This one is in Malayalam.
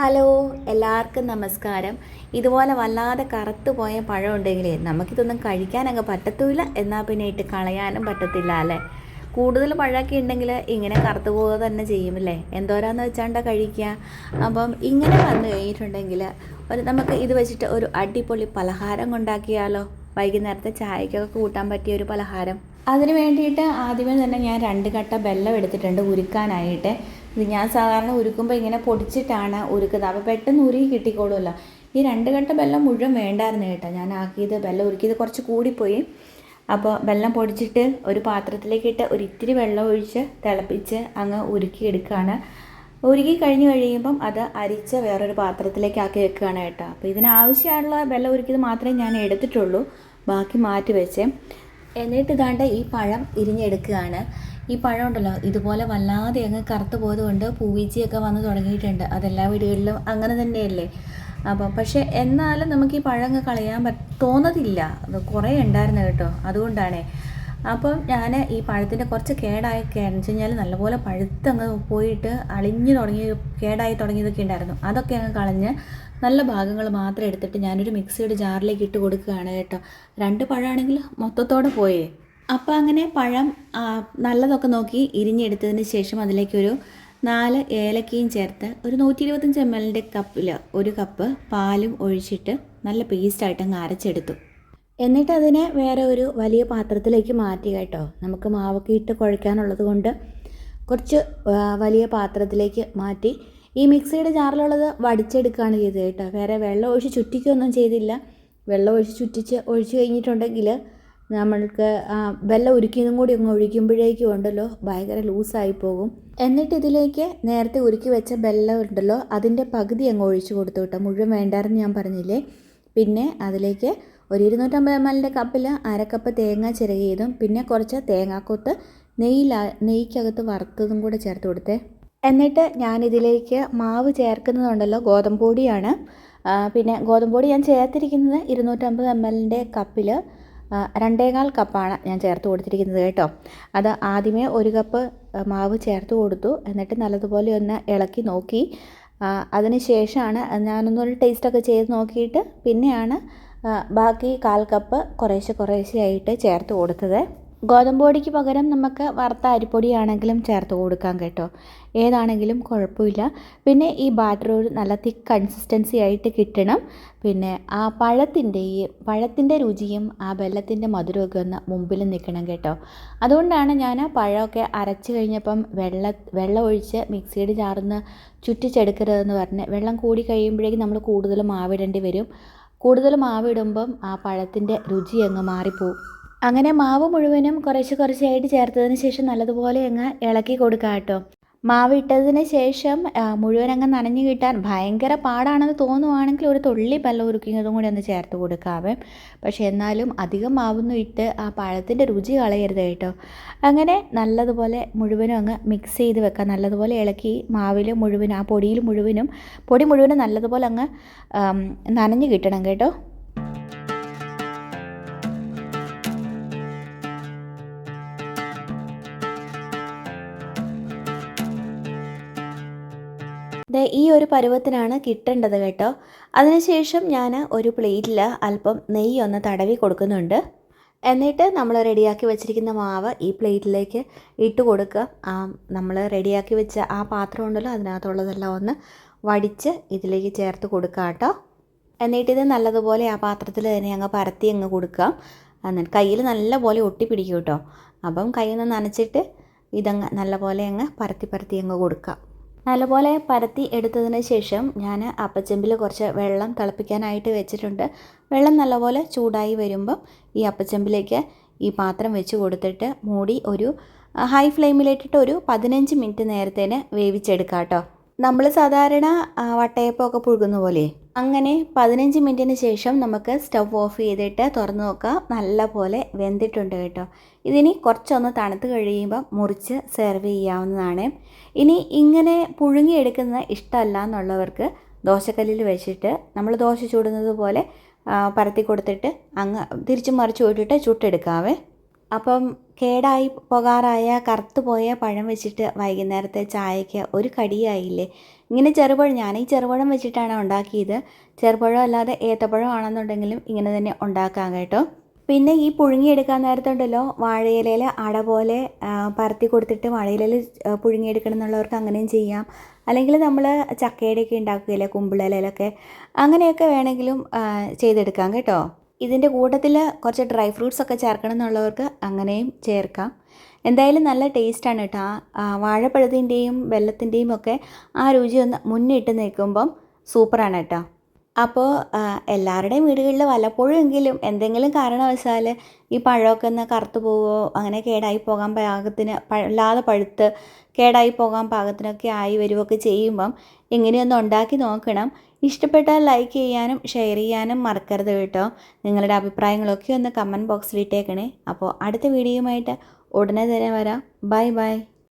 ഹലോ എല്ലാവർക്കും നമസ്കാരം. ഇതുപോലെ വല്ലാതെ കറുത്തു പോയ പഴം ഉണ്ടെങ്കിൽ നമുക്കിതൊന്നും കഴിക്കാനങ്ങ് പറ്റത്തില്ല എന്നാൽ പിന്നെ ഇട്ട് കളയാനും പറ്റത്തില്ല അല്ലേ? കൂടുതൽ പഴമൊക്കെ ഉണ്ടെങ്കിൽ ഇങ്ങനെ കറുത്തു പോവുക തന്നെ ചെയ്യുമല്ലേ എന്തോരാന്ന് വെച്ചാണ്ട കഴിക്കുക? അപ്പം ഇങ്ങനെ വന്നു കഴിഞ്ഞിട്ടുണ്ടെങ്കിൽ ഒരു നമുക്ക് ഇത് വെച്ചിട്ട് ഒരു അടിപൊളി പലഹാരം ഉണ്ടാക്കിയാലോ വൈകുന്നേരത്തെ ചായക്കൊക്കെ കൂട്ടാൻ പറ്റിയ ഒരു പലഹാരം. അതിന് വേണ്ടിയിട്ട് ആദ്യമേ തന്നെ ഞാൻ രണ്ട് കട്ട വെള്ളം എടുത്തിട്ടുണ്ട് ഉരുക്കാനായിട്ട്. ഇത് ഞാൻ സാധാരണ ഉരുക്കുമ്പോൾ ഇങ്ങനെ പൊടിച്ചിട്ടാണ് ഉരുക്കുന്നത്. അപ്പോൾ പെട്ടെന്ന് ഉരുകി കിട്ടിക്കോളുമല്ലോ. ഈ രണ്ട് കട്ട വെള്ളം മുഴുവൻ വേണ്ടായിരുന്നു കേട്ടോ. ഞാൻ ആക്കിയത് വെള്ളം ഉരുക്കിയത് കുറച്ച് കൂടിപ്പോയി. അപ്പോൾ വെള്ളം പൊടിച്ചിട്ട് ഒരു പാത്രത്തിലേക്ക് ഇട്ട് ഒരു ഇത്തിരി വെള്ളം ഒഴിച്ച് തിളപ്പിച്ച് അങ്ങ് ഉരുക്കിയെടുക്കുകയാണ് ഉരുകി കഴിഞ്ഞ് കഴിയുമ്പം അത് അരിച്ച് വേറൊരു പാത്രത്തിലേക്ക് ആക്കി വെക്കുകയാണ് കേട്ടോ. അപ്പോൾ ഇതിനാവശ്യമുള്ള വെള്ളം ഉരുക്കിയത് മാത്രമേ ഞാൻ എടുത്തിട്ടുള്ളൂ. ബാക്കി മാറ്റി വെച്ചേ. എന്നിട്ട് ഇതാണ്ട് ഈ പഴം ഇരിഞ്ഞെടുക്കുകയാണ്. ഈ പഴം ഉണ്ടല്ലോ ഇതുപോലെ വല്ലാതെ അങ്ങ് കറുത്ത് പോയതുകൊണ്ട് പൂവീച്ചിയൊക്കെ വന്ന് തുടങ്ങിയിട്ടുണ്ട്. അതെല്ലാ വീടുകളിലും അങ്ങനെ തന്നെയല്ലേ? അപ്പം പക്ഷേ എന്നാലും നമുക്ക് ഈ പഴം കളയാൻ പറ്റ തോന്നതില്ല. അത് കുറേ ഉണ്ടായിരുന്നു കേട്ടോ അതുകൊണ്ടാണേ. അപ്പം ഞാൻ ഈ പഴത്തിന്റെ കുറച്ച് കേടായി വെച്ച് കഴിഞ്ഞാൽ നല്ലപോലെ പഴുത്തങ്ങ് പോയിട്ട് അളിഞ്ഞു തുടങ്ങി കേടായി തുടങ്ങിയതൊക്കെ ഉണ്ടായിരുന്നു. അതൊക്കെ അങ്ങ് കളഞ്ഞ് നല്ല ഭാഗങ്ങൾ മാത്രം എടുത്തിട്ട് ഞാനൊരു മിക്സിയുടെ ജാറിലേക്ക് ഇട്ട് കൊടുക്കുകയാണ് കേട്ടോ. രണ്ട് പഴമാണെങ്കിൽ മൊത്തത്തോടെ പോയേ. അപ്പോൾ അങ്ങനെ പഴം നല്ലതൊക്കെ നോക്കി ഇരിഞ്ഞെടുത്തതിന് ശേഷം അതിലേക്കൊരു നാല് ഏലക്കയും ചേർത്ത് ഒരു നൂറ്റി ഇരുപത്തഞ്ച് എം എല്ലിന്റെ കപ്പിൽ ഒരു കപ്പ് പാലും ഒഴിച്ചിട്ട് നല്ല പേസ്റ്റായിട്ട് അങ്ങ് അരച്ചെടുത്തു. എന്നിട്ട് അതിനെ വേറെ ഒരു വലിയ പാത്രത്തിലേക്ക് മാറ്റി കേട്ടോ. നമുക്ക് മാവൊക്കെ ഇട്ട് കുഴയ്ക്കാനുള്ളത് കൊണ്ട് കുറച്ച് വലിയ പാത്രത്തിലേക്ക് മാറ്റി ഈ മിക്സിയുടെ ജാറിലുള്ളത് വടിച്ചെടുക്കുകയാണ് ചെയ്തത് കേട്ടോ. വേറെ വെള്ളം ഒഴിച്ച് ചുറ്റിക്കൊന്നും ചെയ്തില്ല. വെള്ളം ഒഴിച്ച് ചുറ്റിച്ച് ഒഴിച്ച് കഴിഞ്ഞിട്ടുണ്ടെങ്കിൽ നമ്മൾക്ക് വെള്ളം ഉരുക്കിയതും കൂടി അങ്ങ് ഒഴിക്കുമ്പോഴേക്കും ഉണ്ടല്ലോ ഭയങ്കര ലൂസായി പോകും. എന്നിട്ട് ഇതിലേക്ക് നേരത്തെ ഉരുക്കി വെച്ച വെള്ളം ഉണ്ടല്ലോ അതിന്റെ പകുതി അങ്ങ് ഒഴിച്ചു കൊടുത്തു കേട്ടോ. മുഴുവൻ വേണ്ടായിരുന്നു ഞാൻ പറഞ്ഞില്ലേ. പിന്നെ അതിലേക്ക് ഒരു ഇരുന്നൂറ്റമ്പത് എം എല്ലിന്റെ കപ്പിൽ അരക്കപ്പ് തേങ്ങ ചിരകിയതും പിന്നെ കുറച്ച് തേങ്ങാക്കൊത്ത് നെയ്യിൽ നെയ്ക്കകത്ത് വറുത്തതും കൂടെ ചേർത്ത് കൊടുത്തേ. എന്നിട്ട് ഞാനിതിലേക്ക് മാവ് ചേർക്കുന്നതുണ്ടല്ലോ ഗോതമ്പ് പൊടിയാണ് പിന്നെ ഗോതമ്പ് പൊടി ഞാൻ ചേർത്തിരിക്കുന്നത് ഇരുന്നൂറ്റമ്പത് എം എല്ലിന്റെ കപ്പിൽ. രണ്ടേകാൽ കപ്പാണ് ഞാൻ ചേർത്ത് കൊടുത്തിരിക്കുന്നത് കേട്ടോ. അത് ആദ്യമേ ഒരു കപ്പ് മാവ് ചേർത്ത് കൊടുത്തു. എന്നിട്ട് നല്ലതുപോലെ ഒന്ന് ഇളക്കി നോക്കി. അതിന് ശേഷമാണ് ഞാനൊന്നൊരു ടേസ്റ്റൊക്കെ ചെയ്ത് നോക്കിയിട്ട് പിന്നെയാണ് ബാക്കി കാൽ കപ്പ് കുറേശ്ശെ കുറേശ്ശെയായിട്ട് ചേർത്ത് കൊടുത്തത്. ഗോതമ്പ് പൊടിക്ക് പകരം നമുക്ക് വറുത്ത അരിപ്പൊടിയാണെങ്കിലും ചേർത്ത് കൊടുക്കാം കേട്ടോ. ഏതാണെങ്കിലും കുഴപ്പമില്ല. പിന്നെ ഈ ബാറ്റർ ഒരു നല്ല തിക്ക് കൺസിസ്റ്റൻസി ആയിട്ട് കിട്ടണം. പിന്നെ ആ പഴത്തിന്റെ പഴത്തിന്റെ രുചിയും ആ വെള്ളത്തിന്റെ മധുരമൊക്കെ ഒന്ന് മുമ്പിൽ നിൽക്കണം കേട്ടോ. അതുകൊണ്ടാണ് ഞാൻ ആ പഴമൊക്കെ അരച്ച് കഴിഞ്ഞപ്പം വെള്ള വെള്ളം ഒഴിച്ച് മിക്സിയുടെ ചാർന്ന് ചുറ്റിച്ചെടുക്കരുതെന്ന് പറഞ്ഞ് വെള്ളം കൂടി കഴിയുമ്പോഴേക്കും നമ്മൾ കൂടുതൽ മാവിടേണ്ടി വരും. കൂടുതൽ മാവിടുമ്പം ആ പഴത്തിന്റെ രുചി അങ്ങ് മാറിപ്പോവും. അങ്ങനെ മാവ് മുഴുവനും കുറച്ച് കുറച്ചായിട്ട് ചേർത്തതിന് ശേഷം നല്ലതുപോലെ അങ്ങ് ഇളക്കി കൊടുക്കുക കേട്ടോ. മാവ് ഇട്ടതിന് ശേഷം മുഴുവൻ അങ്ങ് നനഞ്ഞു കിട്ടാൻ ഭയങ്കര പാടാണെന്ന് തോന്നുവാണെങ്കിൽ ഒരു തുള്ളി പല്ല ഉരുക്കിയതും കൂടി ഒന്ന് ചേർത്ത് കൊടുക്കാവേ. പക്ഷേ എന്നാലും അധികം മാവൊന്നും ഇട്ട് ആ പഴത്തിന്റെ രുചി കളയരുത് കേട്ടോ. അങ്ങനെ നല്ലതുപോലെ മുഴുവനും അങ്ങ് മിക്സ് ചെയ്ത് വെക്കാം. നല്ലതുപോലെ ഇളക്കി മാവിൽ മുഴുവനും ആ പൊടിയിൽ മുഴുവനും പൊടി മുഴുവനും നല്ലതുപോലെ അങ്ങ് നനഞ്ഞു കിട്ടണം കേട്ടോ. ദേ ഈ ഒരു പരുവത്തിനാണ് കിട്ടേണ്ടത് കേട്ടോ. അതിനുശേഷം ഞാൻ ഒരു പ്ലേറ്റിൽ അല്പം നെയ്യ് ഒന്ന് തടവി കൊടുക്കുന്നുണ്ട്. എന്നിട്ട് നമ്മൾ റെഡിയാക്കി വെച്ചിരിക്കുന്ന മാവ് ഈ പ്ലേറ്റിലേക്ക് ഇട്ട് കൊടുക്കുക. ആ നമ്മൾ റെഡിയാക്കി വെച്ച ആ പാത്രം ഉണ്ടല്ലോ അതിനകത്തുള്ളതെല്ലാം ഒന്ന് വടിച്ച് ഇതിലേക്ക് ചേർത്ത് കൊടുക്കുക കേട്ടോ. എന്നിട്ട് ഇത് നല്ലതുപോലെ ആ പാത്രത്തിൽ തന്നെ അങ്ങ് പരത്തി അങ്ങ് കൊടുക്കാം എന്നിട്ട് കയ്യിൽ നല്ലപോലെ ഒട്ടിപ്പിടിക്കും കേട്ടോ. അപ്പം കൈ ഒന്ന് നനച്ചിട്ട് ഇതങ്ങ് നല്ലപോലെ അങ്ങ് പരത്തി പരത്തി അങ്ങ് കൊടുക്കാം നല്ലപോലെ പരത്തി എടുത്തതിന് ശേഷം ഞാൻ അപ്പച്ചെമ്പിൽ കുറച്ച് വെള്ളം തിളപ്പിക്കാനായിട്ട് വെച്ചിട്ടുണ്ട്. വെള്ളം നല്ലപോലെ ചൂടായി വരുമ്പം ഈ അപ്പച്ചെമ്പിലേക്ക് ഈ പാത്രം വെച്ച് കൊടുത്തിട്ട് മൂടി ഒരു ഹൈ ഫ്ലെയിമിലിട്ടിട്ട് ഒരു പതിനഞ്ച് മിനിറ്റ് നേരത്തേന് വേവിച്ചെടുക്കാം കേട്ടോ നമ്മൾ സാധാരണ വട്ടയപ്പമൊക്കെ പുഴുകുന്ന പോലെ. അങ്ങനെ പതിനഞ്ച് മിനിറ്റിന് ശേഷം നമുക്ക് സ്റ്റവ് ഓഫ് ചെയ്തിട്ട് തുറന്നു നോക്കാം. നല്ല പോലെ വെന്തിട്ടുണ്ട് കേട്ടോ. ഇതിനി കുറച്ചൊന്ന് തണുത്ത് കഴിയുമ്പോൾ മുറിച്ച് സെർവ് ചെയ്യാവുന്നതാണ്. ഇനി ഇങ്ങനെ പുഴുങ്ങിയെടുക്കുന്നത് ഇഷ്ടമല്ല എന്നുള്ളവർക്ക് ദോശക്കല്ലിൽ വെച്ചിട്ട് നമ്മൾ ദോശ ചൂടുന്നത് പോലെ പരത്തി കൊടുത്തിട്ട് അങ്ങ് തിരിച്ചും മറിച്ച് വിട്ടിട്ട് ചുട്ടെടുക്കാവേ. അപ്പം കേടായി പോകാറായ കറുത്തു പോയ പഴം വെച്ചിട്ട് വൈകുന്നേരത്തെ ചായയ്ക്ക് ഒരു കടിയായില്ലേ? ഇങ്ങനെ ചെറുപഴം ഞാൻ ഈ ചെറുപഴം വെച്ചിട്ടാണ് ഉണ്ടാക്കിയത്. ചെറുപഴം അല്ലാതെ ഏത്തപ്പഴം ആണെന്നുണ്ടെങ്കിലും ഇങ്ങനെ തന്നെ ഉണ്ടാക്കാം കേട്ടോ. പിന്നെ ഈ പുഴുങ്ങിയെടുക്കാൻ നേരത്തുണ്ടല്ലോ വാഴയിലയിൽ അട പോലെ പരത്തി കൊടുത്തിട്ട് വാഴയിലയിൽ പുഴുങ്ങിയെടുക്കണം എന്നുള്ളവർക്ക് അങ്ങനെയും ചെയ്യാം. അല്ലെങ്കിൽ നമ്മൾ ചക്കയുടെയൊക്കെ ഉണ്ടാക്കുകയില്ലേ കുമ്പിളയിലൊക്കെ അങ്ങനെയൊക്കെ വേണമെങ്കിലും ചെയ്തെടുക്കാം കേട്ടോ. ഇതിന്റെ കൂട്ടത്തിൽ കുറച്ച് ഡ്രൈ ഫ്രൂട്ട്സ് ഒക്കെ ചേർക്കണം എന്നുള്ളവർക്ക് അങ്ങനെയും ചേർക്കാം. എന്തായാലും നല്ല ടേസ്റ്റാണ് കേട്ടോ ആ, വാഴപ്പഴത്തിന്റെയും വെള്ളത്തിന്റെയും ഒക്കെ ആ രുചി ഒന്ന് മുന്നിട്ട് നിൽക്കുമ്പം സൂപ്പറാണ് കേട്ടോ അപ്പോൾ എല്ലാവരുടെയും വീടുകളിൽ വല്ലപ്പോഴും എങ്കിലും എന്തെങ്കിലും കാരണവശാൽ ഈ പഴമൊക്കെ ഒന്ന് കറുത്ത് പോവുമോ അങ്ങനെ കേടായി പോകാൻ പാകത്തിന് പഴല്ലാതെ പഴുത്ത് കേടായി പോകാൻ പാകത്തിനൊക്കെ ആയി വരുമൊക്കെ ചെയ്യുമ്പം ഇങ്ങനെയൊന്ന് ഉണ്ടാക്കി നോക്കണം. ഇഷ്ടപ്പെട്ടാൽ ലൈക്ക് ചെയ്യാനും ഷെയർ ചെയ്യാനും മറക്കരുത് കേട്ടോ. നിങ്ങളുടെ അഭിപ്രായങ്ങളൊക്കെ ഒന്ന് കമന്റ് ബോക്സിൽ ഇട്ടേക്കണേ. അപ്പോൾ അടുത്ത വീഡിയോയുമായിട്ട് ഉടനെ തന്നെ വരാം. Bye bye